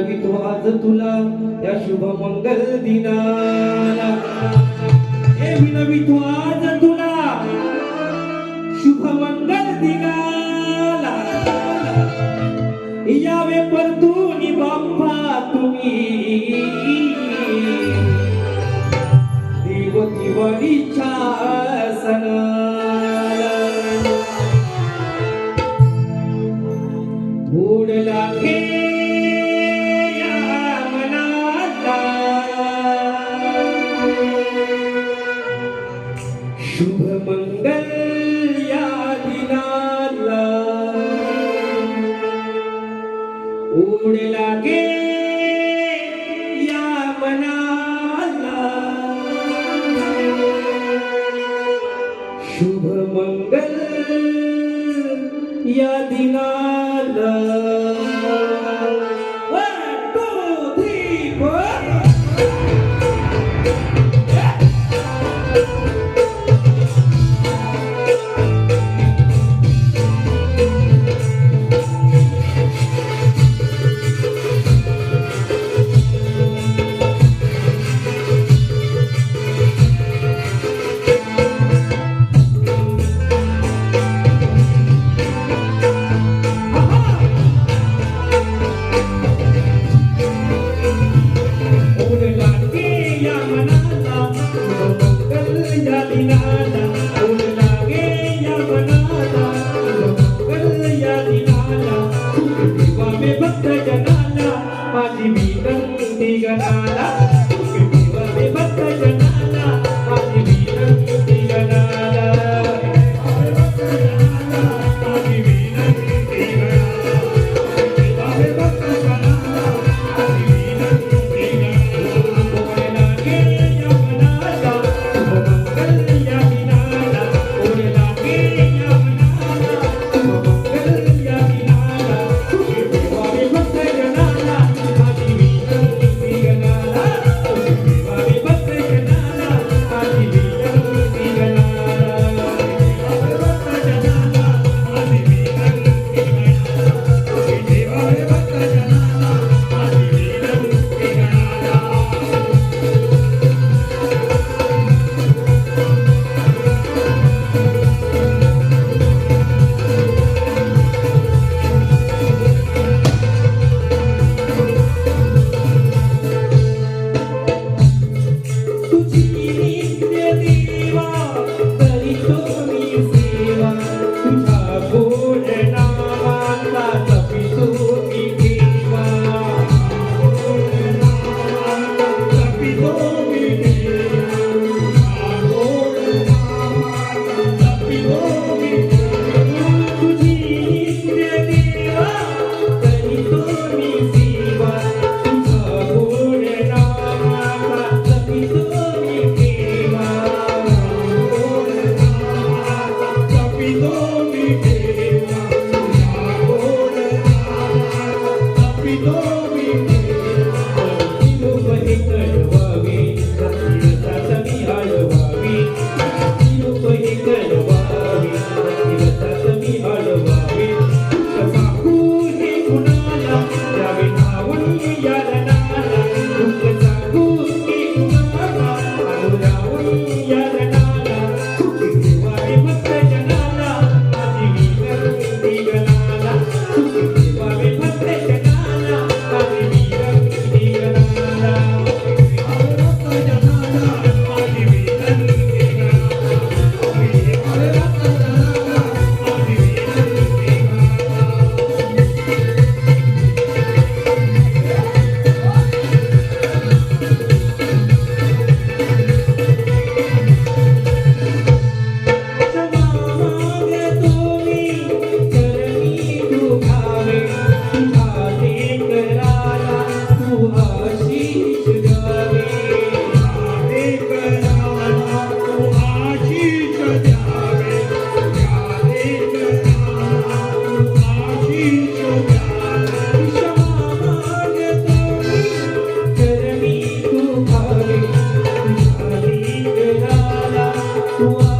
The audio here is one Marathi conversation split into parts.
वर्तवितो तुला या शुभ मंगल दिनाला. हे विनवितो आज तुला शुभ मंगल दिना यावे परतून बाप्पा तुम्ही. देव दिवाळीच्या सणाला. ओढ लागे या मनाला. शुभ मंगल या दिनाला. o be.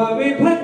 Worry, play.